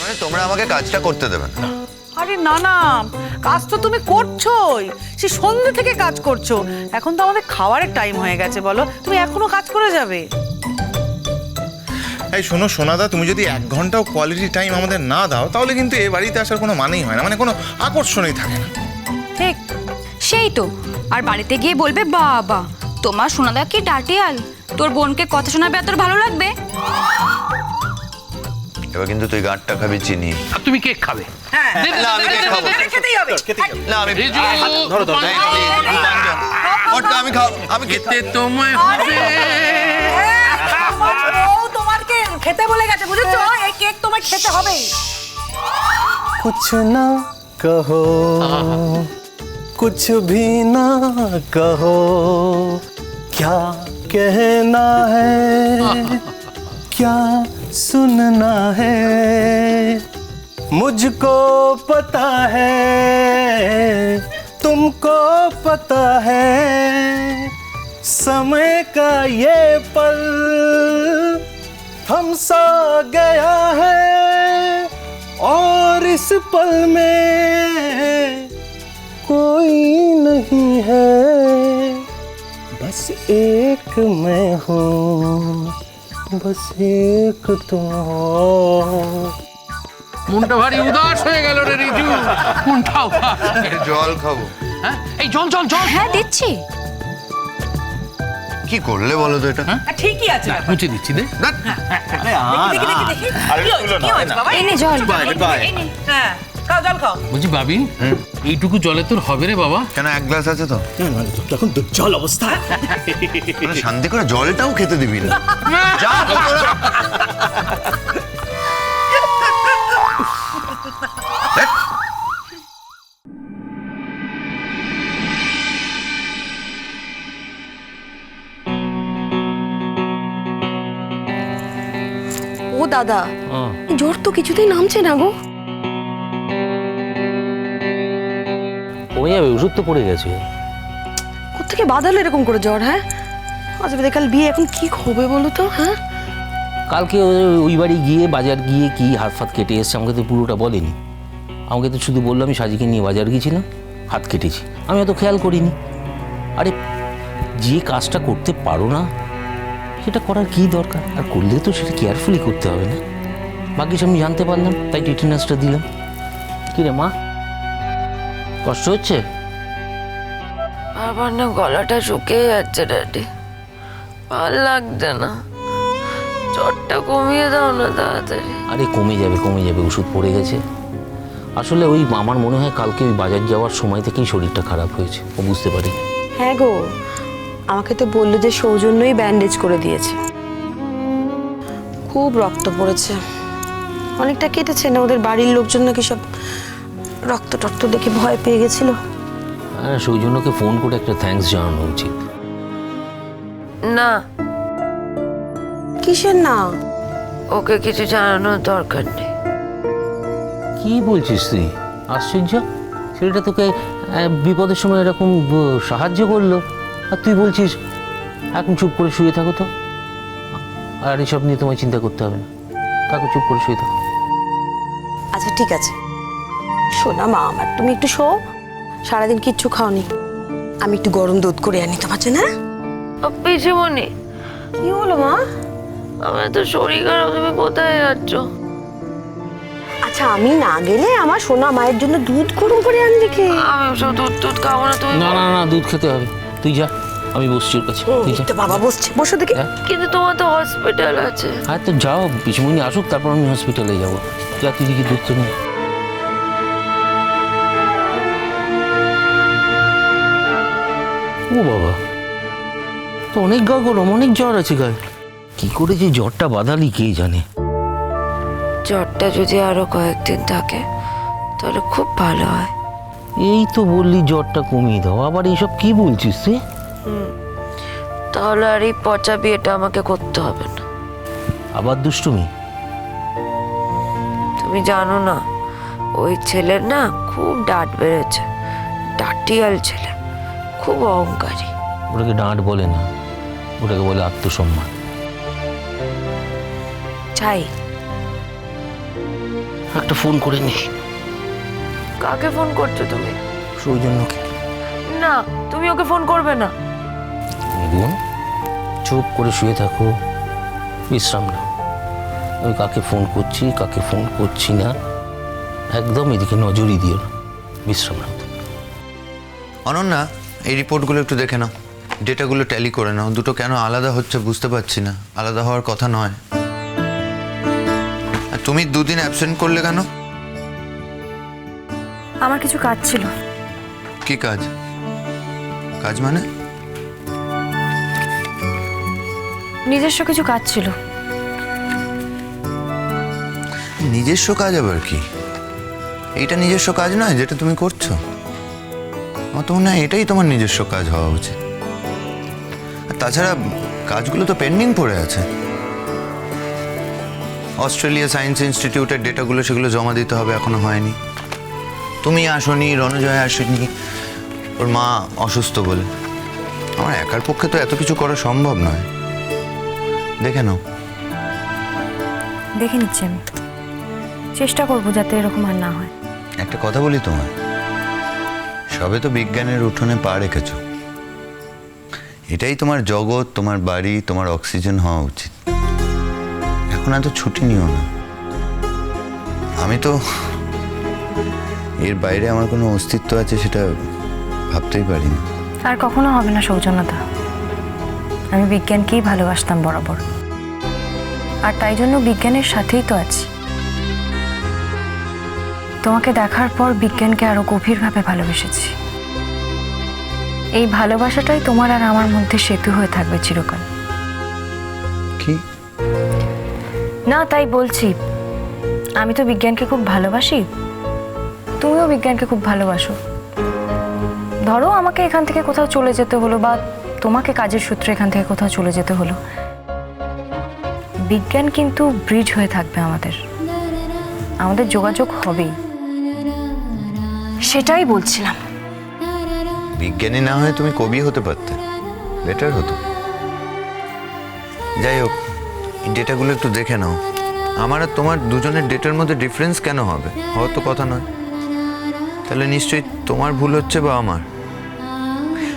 মানে তোমরা আমাকে কাজটা করতে দেবে না। আরে না না কাজ তো তুমি করছোই। সে সন্ধ্যে থেকে কাজ করছ। এখন তো আমাদের খাওয়ারের টাইম হয়ে গেছে বলো। তুমি এখনও কাজ করে যাবে? এই শোনো সোনাদা তুমি যদি এক ঘন্টাও কোয়ালিটি টাইম আমাদের না দাও তাহলে কিন্তু এ বাড়িতে আসার কোনো মানেই হয় না। মানে কোনো আকর্ষণই থাকে না। ঠিক। সেই তো। আর বাড়িতে গিয়ে বলবে বাবা। তোমার সোনাদা কি ডাটিয়াল তোর বোনকে কথা শোনাবে আর তোর ভালো লাগবে এবার কিন্তু তুই গাঁটটা খাবি চিনি আর তুমি কেক খাবে হ্যাঁ দে, দে, না, দে, আমি দে, কেক দে, খাবো। দে, দে, খেতেই হবে না আমি রিজু, ধরো ধরো পান- ওটা আমি খাও আমি খেতে খেতে তোমায় হবে আমার বউ তোমাকে খেতে বলে গেছে বুঝেছো এই কেক তোমায় খেতে হবে कुछ ना कहो कुछ भी ना कहो क्या कहना है? क्या सुनना है? मुझको पता है, तुमको पता है। समय का ये पल थम सा गया है और इस पल में कोई नहीं है। बस एक मैं हूँ बस एक तुम हो মনটা ভারী উদাস হয়ে গেল রে রিজু মনটা উদাস। জল খাবো হ্যাঁ এই জল জল জল হ্যাঁ দিচ্ছি কি করলে বলো তো এটা ঠিকই আছে না, মুছে দিচ্ছি দে দেখি দেখি দেখি কি হয়েছে, কি হয়েছে বাবা? এনে জল হ্যাঁ খাও জল খাও। বলছি বাবি এইটুকু জলে তোর হবে রে বাবা? কেন এক গ্লাস আছে তো? এখন দুর্জল অবস্থা। মানে শান্তি করে জলটাও খেতে দিবি না। ও দাদা জ্বর তো কিছুতেই নামছে না গো। কমে যাবে ওষুধ তো পড়ে গেছে। কোথেকে বাদাল এরকম করে জ্বর হ্যাঁ? আজ কাল বিয়ে এখন কি হবে বলো তো হ্যাঁ? কালকে ওই- বাড়ি গিয়ে বাজার গিয়ে কি হাত ফাত কেটে এসছে আমাকে তো পুরোটা বলেনি। আমাকে তো শুধু বলল আমি সাজিকে নিয়ে বাজার গিয়েছিলাম হাত কেটেছি। আমি অত খেয়াল করিনি। আরে যে কাজটা করতে পারো না সেটা করার কি দরকার? আর করলে তো সেটা কেয়ারফুলি করতে হবে না। বাকি আমি জানতে পারলাম তাই টিটেনাসটা দিলাম। কি রে মা? কষ্ট হচ্ছে? আমার না গলাটা শুকিয়ে যাচ্ছে ড্যাডি ভালো লাগছে না। জ্বরটা কমিয়ে দাও না তাড়াতাড়ি। আরে কমে যাবে কমে যাবে ওষুধ পড়ে গেছে। আসলে ওই আমার মনে হয় কালকে ওই বাজার যাওয়ার সময় থেকেই শরীরটা খারাপ হয়েছে ও বুঝতে পারি। হ্যাঁ গো আমাকে তো বলল যে সৌজন্যই ব্যান্ডেজ করে দিয়েছে। খুব রক্ত পড়েছে। অনেকটা কেটেছে না? ওদের বাড়ির লোকজন নাকি সব রক্ত টক্ত দেখে ভয় পেয়ে গেছিল। হ্যাঁ সৌজন্যকে ফোন করে একটা থ্যাঙ্কস জানানো উচিত। না। কিসের না? ওকে কিছু জানানোর দরকার নেই। কি বলছিস তুই? আশ্চর্য? ছেলেটা তোকে আহ, বিপদের সময় এরকম আহ, সাহায্য করল? আর তুই বলছিস এখন চুপ করে শুয়ে থাকো তো। আর এসব নিয়ে তোমায় চিন্তা করতে হবে না। থাকো চুপ করে শুয়ে থাকো। আচ্ছা ঠিক আছে। শোনা মা আমার তুমি একটু শো। সারাদিন কিচ্ছু খাওনি। আমি একটু গরম দুধ করে আনি তোমার জন্য। হ্যাঁ? পিছিমনি কি হলো মা? আমার তো শরীর খারাপ তুমি কোথায় যাচ্ছ? আচ্ছা আমি না গেলে আমার সোনা মায়ের জন্য দুধ গরম করে আনলি কে আমি সব দুধ দুধ খাব না তুমি না না না দুধ খেতে হবে। তুই যা আমি বসছি ওর কাছে। তুই যা। তো বাবা বসছে। বসো দেখি। হ্যাঁ? কিন্তু তোমার তো হসপিটাল আছে। হ্যাঁ তো যাও পিছুমনি আসুক তারপর আমি হসপিটালে যাব। যা তুই দেখি দুধ তো নিয়ে ও বাবা। তো অনেক গা গরম অনেক জ্বর আছে গায়ে। কি করে যে জ্বরটা বাঁধালি কে জানে? জ্বরটা যদি আরও কয়েকদিন থাকে তাহলে খুব ভালো হয়। এই তো বললি জ্বরটা কমিয়ে দাও আবার এইসব কি বলছিস তুই তাহলে আর এই পচা বিয়েটা আমাকে করতে হবে না। আবার দুষ্টুমি? তুমি জানো না ওই ছেলের না খুব ডাট বেড়েছে ডাটিয়াল ছেলে খুব অহংকারী। ওটাকে ডাঁট বলে না ওটাকে বলে আত্মসম্মান। চাই একটা ফোন করে নি। কাকে ফোন করছ তুমি? সৌজন্যকে। না তুমি ওকে ফোন করবে না। গুণ চুপ করে শুয়ে থাকো বিশ্রাম নাও। আমি কাকে ফোন করছি কাকে ফোন করছি না একদম এদিকে নজরই দিও না। বিশ্রাম নাও। অনন্যা এই রিপোর্টগুলো একটু দেখে নাও। ডেটাগুলো ট্যালি করে নাও। দুটো কেন আলাদা হচ্ছে বুঝতে পারছি না। আলাদা হওয়ার কথা নয়। আর তুমি দুদিন অ্যাবসেন্ট করলে কেন? আমার কিছু কাজ ছিল। কি কাজ? কাজ মানে? নিজস্ব কিছু কাজ ছিল। নিজস্ব কাজ আবার কি? এইটা নিজস্ব কাজ নয় যেটা তুমি করছ। আমার তো মনে হয় এটাই তোমার নিজস্ব কাজ হওয়া উচিত। আর তাছাড়া কাজগুলো তো পেন্ডিং পড়ে আছে। অস্ট্রেলিয়া সায়েন্স ইনস্টিটিউটের ডেটাগুলো সেগুলো জমা দিতে হবে এখনও হয়নি। তুমি আসনি রণজয় আসেনি ওর মা অসুস্থ বলে। আমার একার পক্ষে তো এত কিছু করা সম্ভব নয়। দেখে নাও। দেখে নিচ্ছি আমি। চেষ্টা করব যাতে এরকম আর না হয়। একটা কথা বলি তোমার সবে তো বিজ্ঞানের উঠোনে পা রেখেছ। এটাই তোমার জগৎ, তোমার বাড়ি, তোমার অক্সিজেন হওয়া উচিত। এখন এত ছুটি নিও না। আমি তো এর বাইরে আমার কোনো অস্তিত্ব আছে সেটা ভাবতেই পারি না। আর কখনো হবে না সৌজন্যতা। আমি বিজ্ঞানকেই ভালোবাসতাম বরাবর। আর তাই জন্য বিজ্ঞানের সাথেই তো আছি। তোমাকে দেখার পর বিজ্ঞানকে আরও গভীরভাবে ভালোবেসেছি। এই ভালোবাসাটাই তোমার আর আমার মধ্যে সেতু হয়ে থাকবে চিরকাল। কি? না তাই বলছি আমি তো বিজ্ঞানকে খুব ভালোবাসি। তুমিও বিজ্ঞানকে খুব ভালোবাসো। ধরো আমাকে এখান থেকে কোথাও চলে যেতে হলো বা তোমাকে কাজের সূত্রে এখান থেকে কোথাও চলে যেতে হলো। বিজ্ঞান কিন্তু ব্রিজ হয়ে থাকবে আমাদের। আমাদের যোগাযোগ হবেই। সেটাই বলছিলাম। বিজ্ঞানী না হয়ে তুমি কবি হতে পারতে। বেটার হতো। যাই হোক এই ডেটাগুলো একটু দেখে নাও। আমার আর তোমার দুজনের ডেটার মধ্যে ডিফারেন্স কেন হবে? হওয়ার তো কথা নয়। তাহলে নিশ্চয়ই তোমার ভুল হচ্ছে বা আমার?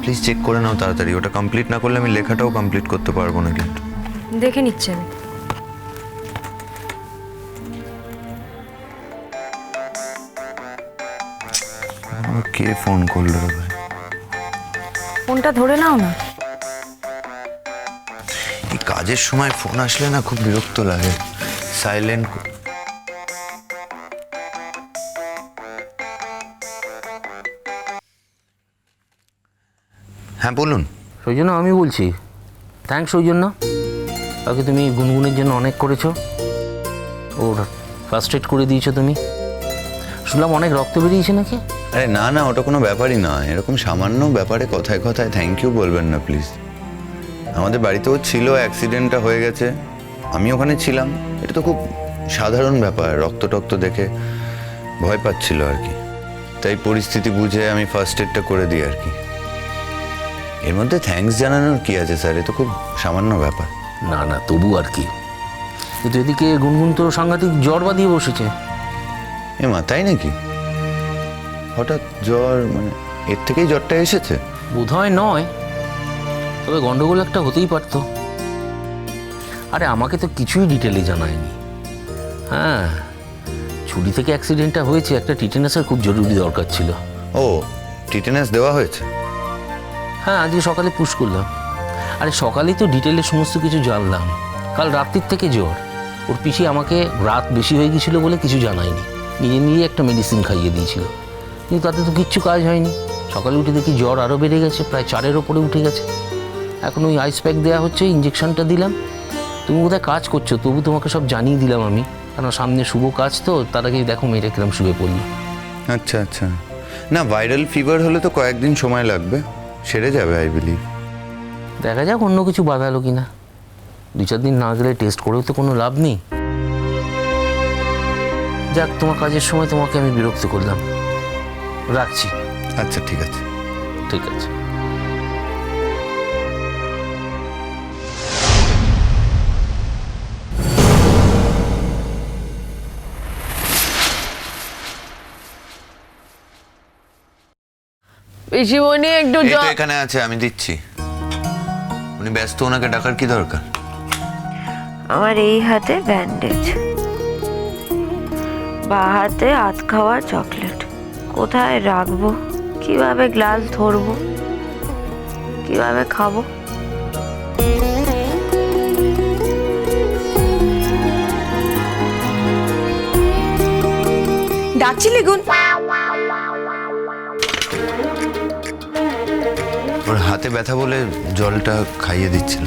প্লিজ চেক করে নাও তাড়াতাড়ি। ওটা কমপ্লিট না করলে আমি লেখাটাও কমপ্লিট করতে পারব না কিন্তু। দেখে নিচ্ছি আমি। কে ফোন করল রে ভাই? ফোনটা ধরে নাও না। এই কাজের সময় ফোন আসলে না খুব বিরক্ত লাগে। সাইলেন্ট হ্যাঁ বলুন। সৌজন্য আমি বলছি। থ্যাংকস ওই জন্য তাকে তুমি গুনগুনের জন্য অনেক করেছ। ওর ফার্স্ট এড করে দিয়েছ তুমি। শুনলাম অনেক রক্ত বেরিয়েছে নাকি? আরে না না ওটা কোনো ব্যাপারই নয় এরকম সামান্য ব্যাপারে কথায় কথায় থ্যাংক ইউ বলবেন না প্লিজ আমাদের বাড়িতেও ছিল অ্যাক্সিডেন্টটা হয়ে গেছে। আমি ওখানে ছিলাম। এটা তো খুব সাধারণ ব্যাপার রক্ত টক্ত দেখে ভয় পাচ্ছিল আর কি। তাই পরিস্থিতি বুঝে আমি ফার্স্ট এডটা করে দিই আর কি। এর মধ্যে থ্যাঙ্কস জানানোর কি আছে স্যার এ তো খুব সামান্য ব্যাপার। না না তবু আর কি। কিন্তু এদিকে গুনগুন তো সাংঘাতিক জ্বর বাঁধিয়ে বসেছে। এ মা তাই নাকি? হঠাৎ জ্বর মানে এর থেকেই জ্বরটা এসেছে? বোধহয় নয়। তবে গন্ডগোল একটা হতেই পারতো। আরে আমাকে তো কিছুই ডিটেলে জানায়নি। হ্যাঁ ছুটি থেকে অ্যাক্সিডেন্টটা হয়েছে একটা টিটেনাসের খুব জরুরি দরকার ছিল। ও টিটেনাস দেওয়া হয়েছে? হ্যাঁ আজকে সকালে পুশ করলাম। আরে সকালেই তো ডিটেলে সমস্ত কিছু জানলাম। কাল রাত্রির থেকে জ্বর। ওর পিসি আমাকে রাত বেশি হয়ে গেছিল বলে কিছু জানায়নি। নিজে নিজে একটা মেডিসিন খাইয়ে দিয়েছিল। কিন্তু তাতে তো কিচ্ছু কাজ হয়নি। সকালে উঠে দেখি জ্বর আরও বেড়ে গেছে প্রায় চারের ওপরে উঠে গেছে। এখন ওই আইস প্যাক দেওয়া হচ্ছে ইঞ্জেকশনটা দিলাম। তুমি বোধহয় কাজ করছ? তবু তোমাকে সব জানিয়ে দিলাম আমি। কারণ সামনে শুভ কাজ তো তার আগে দেখো মেয়েটা কিরম শুয়ে পড়ল আচ্ছা আচ্ছা। না ভাইরাল ফিভার হলে তো কয়েকদিন সময় লাগবে। সেরে যাবে আই বিলিভ দেখা যাক অন্য কিছু বাধালো কিনা। দু চার দিন না গেলে টেস্ট করেও তো কোনো লাভ নেই। যাক তোমার কাজের সময় তোমাকে আমি বিরক্ত করলাম। রাখছি। আচ্ছা ঠিক আছে। ঠিক আছে। পিসিমণি একটু এই তো জল এখানে আছে আমি দিচ্ছি। উনি ব্যস্ত ওনাকে ডাকার কি দরকার? আমার এই হাতে ব্যান্ডেজ বা হাতে হাত খাওয়া চকলেট কোথায় রাখব? কীভাবে গ্লাস ধরবো? কীভাবে খাব? ডাকছিলে গুণ ওর হাতে ব্যথা বলে জলটা খাইয়ে দিচ্ছিল।